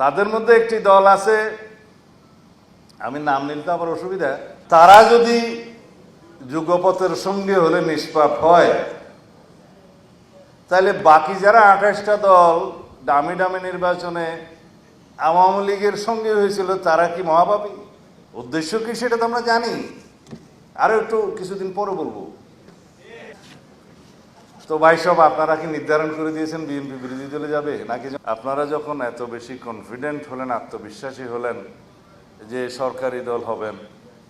তাদের মধ্যে একটি দল আছে, আমি নাম নিলে তো আবার অসুবিধা, তারা যদি যুগপথের সঙ্গে হলে নিষ্পাপ হয়, তাহলে বাকি যারা আঠাশটা দল দামি দামি নির্বাচনে আওয়ামী লীগের সঙ্গে হয়েছিল, তারা কি মহাপাপী? উদ্দেশ্য কি সেটা তো আমরা জানি। আরও একটু কিছুদিন পরে বলব। তো ভাই, সব আপনারা কি নির্ধারণ করে দিয়েছেন বিএনপি বিরোধী দলে যাবে? নাকি আপনারা যখন এত বেশি কনফিডেন্ট হলেন, আত্মবিশ্বাসী হলেন যে সরকারি দল হবেন,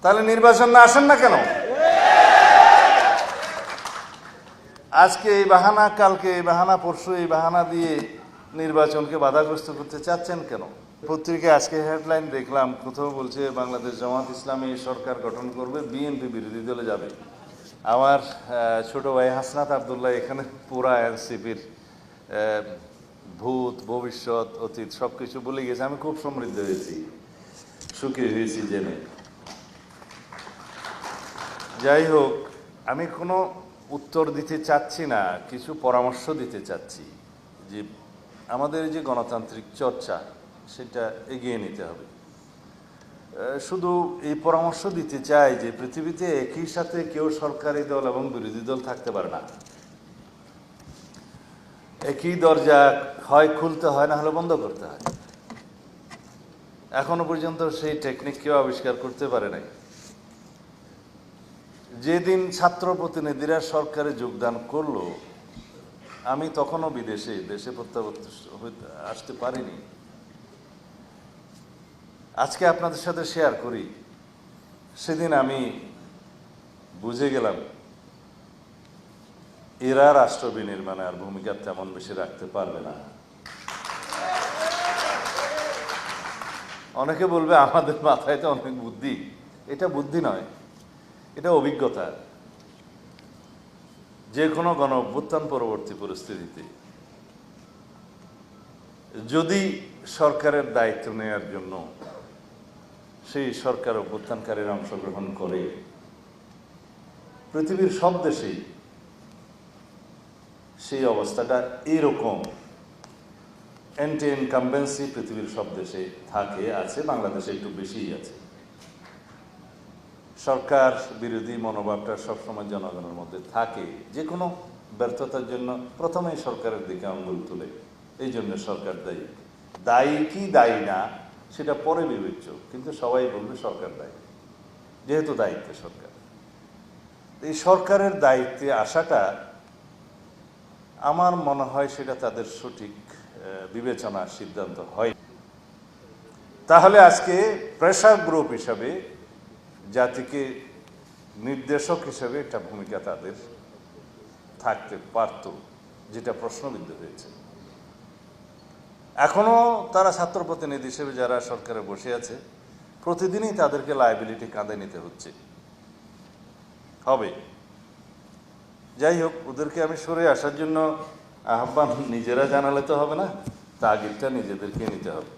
তাহলে নির্বাচন না আসেন না কেন? আজকে এই বাহানা, কালকে এই বাহানা, পরশু এই বাহানা দিয়ে নির্বাচনকে বাধাগ্রস্ত করতে চাচ্ছেন কেন? পত্রিকায় আজকে হেডলাইন দেখলাম, কোথাও বলছে, বাংলাদেশ জামাত ইসলামী সরকার গঠন করবে, বিএনপি বিরোধী দলে যাবে। আমার ছোট ভাই হাসনাত আবদুল্লাহ এখানে পুরা এনসিপির ভূত, ভবিষ্যৎ, অতীত সব কিছু বলে গেছে। আমি খুব সমৃদ্ধ হয়েছি, সুখী হয়েছি জেনে। যাই হোক, আমি কোনো উত্তর দিতে চাচ্ছি না, কিছু পরামর্শ দিতে চাচ্ছি যে আমাদের যে গণতান্ত্রিক চর্চা, সেটা এগিয়ে নিতে হবে। শুধু এই পরামর্শ দিতে চাই যে পৃথিবীতে একই সাথে কেউ সরকারি দল এবং বিরোধী দল থাকতে পারে না। একই দরজা হয় খুলতে হয়, না হলে বন্ধ করতে হয়। এখনও পর্যন্ত সেই টেকনিক কেউ আবিষ্কার করতে পারে নাই। যেদিন ছাত্র প্রতিনিধিরা সরকারে যোগদান করল, আমি তখনও বিদেশে, দেশে প্রত্যাবর্তন হইতে- আসতে পারিনি। আজকে আপনাদের সাথে শেয়ার করি। সেদিন আমি বুঝে গেলাম, এরা রাষ্ট্র বিনির্মাণে আর ভূমিকা তেমন বেশি রাখতে পারবে না। অনেকে বলবে, আমাদের মাথায় তো অনেক বুদ্ধি। এটা বুদ্ধি নয়, এটা অভিজ্ঞতা। যে কোনো গণ অভ্যুত্থান পরবর্তী পরিস্থিতিতে যদি সরকারের দায়িত্ব নেওয়ার জন্য সেই সরকার অভ্যুত্থানকারীরা অংশগ্রহণ করে। পৃথিবীর সব দেশেই সেই অবস্থাটা এরকম। অ্যান্টি ইনকামবেন্সি পৃথিবীর সব দেশে থাকে, আছে, বাংলাদেশে একটু বেশিই আছে। সরকার বিরোধী মনোভাবটা সবসময় জনগণের মধ্যে থাকে। যে কোনো ব্যর্থতার জন্য প্রথমেই সরকারের দিকে আঙ্গুল তুলে। এই জন্য সরকার দায়ী। দায়ী কি দায়ী না সেটা পরে বিবেচ্য, কিন্তু সবাই বলবে সরকার দায়ী। যেহেতু দায়িত্বে সরকার। এই সরকারের দায়িত্বে আসাটা আমার মনে হয় সেটা তাদের সঠিক বিবেচনা, সিদ্ধান্ত হয়। তাহলে আজকে প্রেশার গ্রুপ হিসাবে, জাতিকে নির্দেশক হিসেবে একটা ভূমিকা তাদের থাকতে পারত, যেটা প্রশ্নবিদ্ধ হয়েছে। এখনও তারা ছাত্র প্রতিনিধি হিসেবে যারা সরকারে বসে আছে, প্রতিদিনই তাদেরকে লাইবিলিটি কাঁধে নিতে হচ্ছে। হবে। যাই হোক, ওদেরকে আমি সরে আসার জন্য আহ্বান নিজেরা জানালে তো হবে না, তাগিদটা নিজেদেরকে নিতে হবে।